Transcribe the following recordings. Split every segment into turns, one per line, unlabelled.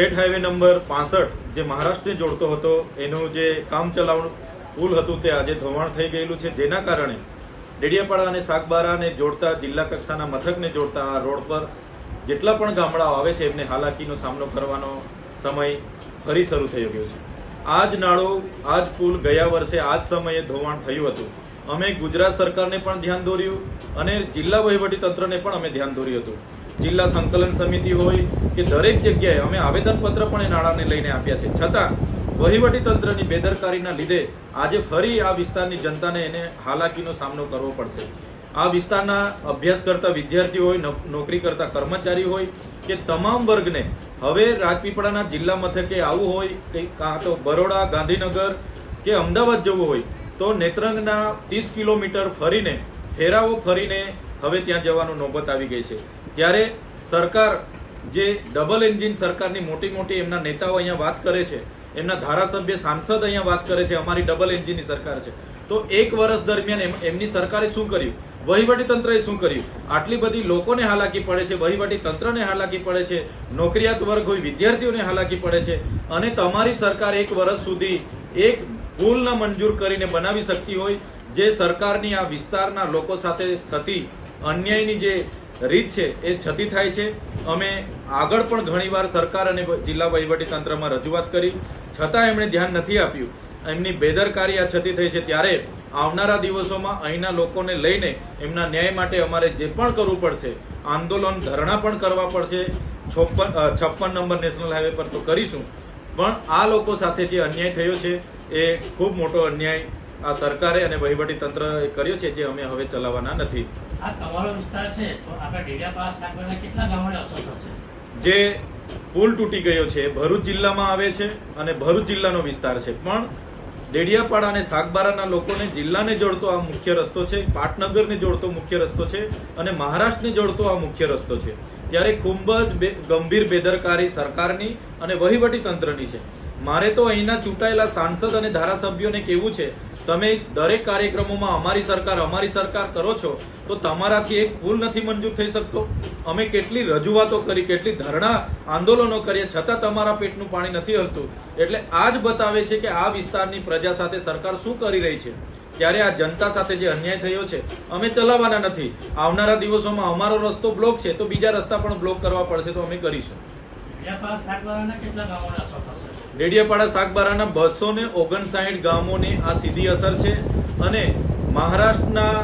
State highway number પાસઠ જે મહારાષ્ટ્રને જોડતો હતો, એનું જે કામ ચલાવ પુલ હતું તે આજે ધોવાણ થઈ ગયેલું છે. જેના કારણે ડેડિયાપાડા અને સાગબારાને જોડતા, જિલ્લા કક્ષાના મથકને જોડતા આ રોડ પર જેટલા પણ ગામડાઓ આવે છે, એમને હાલાકીનો સામનો કરવાનો સમય ફરી શરૂ થઈ ગયો છે. આ જ નાળો આ જ પુલ ગયા વર્ષે આ જ સમયે ધોવાણ થયું હતું. અમે ગુજરાત સરકારને પણ ધ્યાન દોર્યું અને જિલ્લા વહીવટી તંત્રને પણ અમે ધ્યાન દોર્યું હતું. જિલ્લા સંકલન સમિતિ હોય કે દરેક જગ્યાએ અમે આવેદનપત્ર પણ એ નાણાને લઈને આપ્યા છે. છતાં, વહીવટી તંત્રની બેદરકારીના લીધે આજે ફરી આ વિસ્તારની જનતાને એને હાલાકીનો સામનો કરવો પડશે. આ વિસ્તારના અભ્યાસ કરતા વિદ્યાર્થીઓ હોય નોકરી કરતા કર્મચારી હોય કે તમામ વર્ગને હવે રાજપીપળાના જિલ્લા મથકે આવવું હોય કે કાં તો બરોડા, ગાંધીનગર કે અમદાવાદ જવું હોય, તો નેત્રંગના ત્રીસ કિલોમીટર ફરીને ફેરાવો ફરીને હવે ત્યાં જવાનું નોબત આવી ગઈ છે. ત્યારે સરકાર, જે ડબલ એન્જિન સરકારની મોટી મોટી એમના નેતાઓ અહીંયા વાત કરે છે, એમના ધારાસભ્ય સાંસદ અહીંયા વાત કરે છે, અમારી ડબલ એન્જિનની સરકાર છે. તો એક વર્ષ દરમિયાન એમની સરકારે શું કર્યું? વહીવટી શું કર્યું? આટલી બધી લોકોને હાલાકી પડે છે વહીવટી તંત્રને હાલાકી પડે છે, નોકરિયાત વર્ગ હોય, વિદ્યાર્થીઓને હાલાકી પડે છે, અને તમારી સરકાર એક વર્ષ સુધી એક ભૂલ ન મંજૂર કરીને બનાવી શકતી હોય, જે સરકારની આ વિસ્તારના લોકો સાથે થતી અન્યાયની જે રીત છે, એ છતી થાય છે. અમે આગળ પણ ઘણીવાર સરકાર અને જિલ્લા તંત્રમાં રજૂઆત કરી. છતાં એમણે ધ્યાન નથી આપ્યું. એમની બેદરકારી આ છતી થઈ છે. ત્યારે આવનારા દિવસોમાં અહીંના લોકોને લઈને એમના ન્યાય માટે અમારે જે પણ કરવું પડશે, આંદોલન ધરણા પણ કરવા પડશે. છપ્પન છપ્પન નંબર નેશનલ હાઈવે પર તો કરીશું. પણ આ લોકો સાથે જે અન્યાય થયો છે, એ ખૂબ મોટો અન્યાય આ સરકારે અને વહીવટી તંત્રએ કર્યો છે, જે અમે હવે ચલાવવાના નથી.
આ તમારો
જે પુલ તૂટી ગયો છે, ભરૂચ જિલ્લામાં આવે છે અને ભરૂચ જિલ્લાનો વિસ્તાર છે. પણ ડેડિયાપાડા અને સાગબારાના લોકોને જિલ્લાને જોડતો આ મુખ્ય રસ્તો છે, પાટનગરને જોડતો મુખ્ય રસ્તો છે અને મહારાષ્ટ્રને જોડતો આ મુખ્ય રસ્તો છે. ત્યારે ખૂબ જ ગંભીર બેદરકારી સરકારની અને વહીવટી તંત્રની છે. મારે તો અહીંના ચૂંટાયેલા સાંસદ અને ધારાસભ્યોને કહેવું છે તમે દરેક કાર્યક્રમોમાં અમારી સરકાર અમારી સરકાર કરો છો, તો તમારાથી એક ભૂલ નથી મંજૂર થઈ શકતો? અમે કેટલી રજૂઆતો કરી, કેટલી ધરણા આંદોલનો કરીએ, છતાં તમારા પેટનું પાણી નથી હલતું. એટલે આ જ બતાવે છે કે આ વિસ્તારની પ્રજા સાથે સરકાર શું કરી રહી છે? ત્યારે આ જનતા સાથે જે અન્યાય થયો છે, અમે ચલાવવાના નથી. આવનારા દિવસોમાં અમારો રસ્તો બ્લોક છે, તો બીજા રસ્તા પણ બ્લોક કરવા પડશે, તો અમે કરીશું.
કેટલા ગામોને
ડેડિયાપાડા સાગબારાના બસો ને ઓગણસાઠ ગામોને આ સીધી અસર છે અને મહારાષ્ટ્રના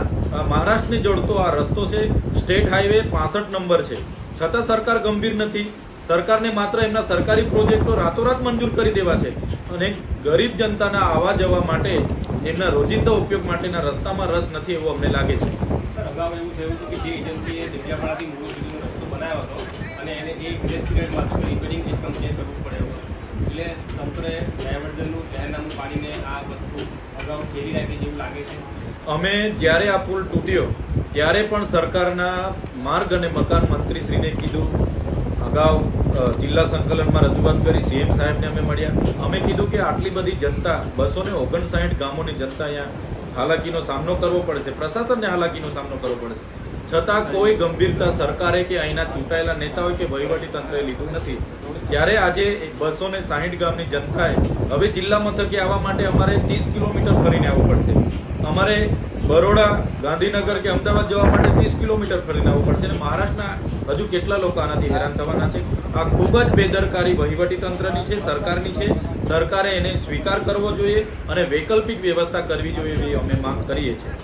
મહારાષ્ટ્રને જોડતો આ રસ્તો છે, સ્ટેટ હાઈવે પાસઠ નંબર છે. છતાં સરકાર ગંભીર નથી. સરકારને માત્ર એમના સરકારી પ્રોજેક્ટો રાતોરાત મંજૂર કરી દેવા છે અને ગરીબ જનતાના આવવા જવા માટે એમના રોજિંદા ઉપયોગ માટેના રસ્તામાં રસ નથી એવું અમને લાગે છે.
અગાઉ એવું થયું હતું કે જે એજન્સીએ ડેડિયાપાડાથી મુરુડ સુધીનો રસ્તો બનાવ્યો હતો અને એને એક ગ્રેસ પિરિયડમાં રિપેરિંગ એક કંપનીએ કરવું પડે એટલે તંત્રે ડાયવર્ઝનનું જાહેરનામું પાડીને આ વસ્તુ અગાઉ ઠેરી રાખી જેવું લાગે છે.
અમે જ્યારે આ પુલ તૂટ્યો, ત્યારે પણ સરકારના માર્ગ અને મકાન મંત્રીશ્રીને કીધું, અગાઉ જિલ્લા સંકલનમાં રજૂઆત કરી, સીએમ સાહેબને અમે મળ્યા. અમે કીધું કે આટલી બધી જનતા બસો ને ઓગણસાઠ ગામોની જનતા અહીંયા હાલાકીનો સામનો કરવો પડશે. પ્રશાસનને હાલાકીનો સામનો કરવો પડશે. છતાં કોઈ ગંભીરતા સરકારે કે અહીંના ચૂંટાયેલા નેતાઓએ કે વહીવટી તંત્રએ લીધું નથી. ત્યારે આજે બસો ને સાહીઠ ગામની જનતાએ હવે જિલ્લા મથકે આવવા માટે અમારે ત્રીસ કિલોમીટર ફરીને આવવું પડશે. અમારે બરોડા, ગાંધીનગર કે અમદાવાદ જવા માટે ત્રીસ કિલોમીટર ફરીને આવવું પડશે અને મહારાષ્ટ્રના હજુ કેટલા લોકો આનાથી હેરાન થવાના છે? આ ખૂબ જ બેદરકારી વહીવટી તંત્રની છે, સરકારની છે. સરકારે એને સ્વીકાર કરવો જોઈએ અને વૈકલ્પિક વ્યવસ્થા કરવી જોઈએ એવી અમે માંગ કરીએ છીએ.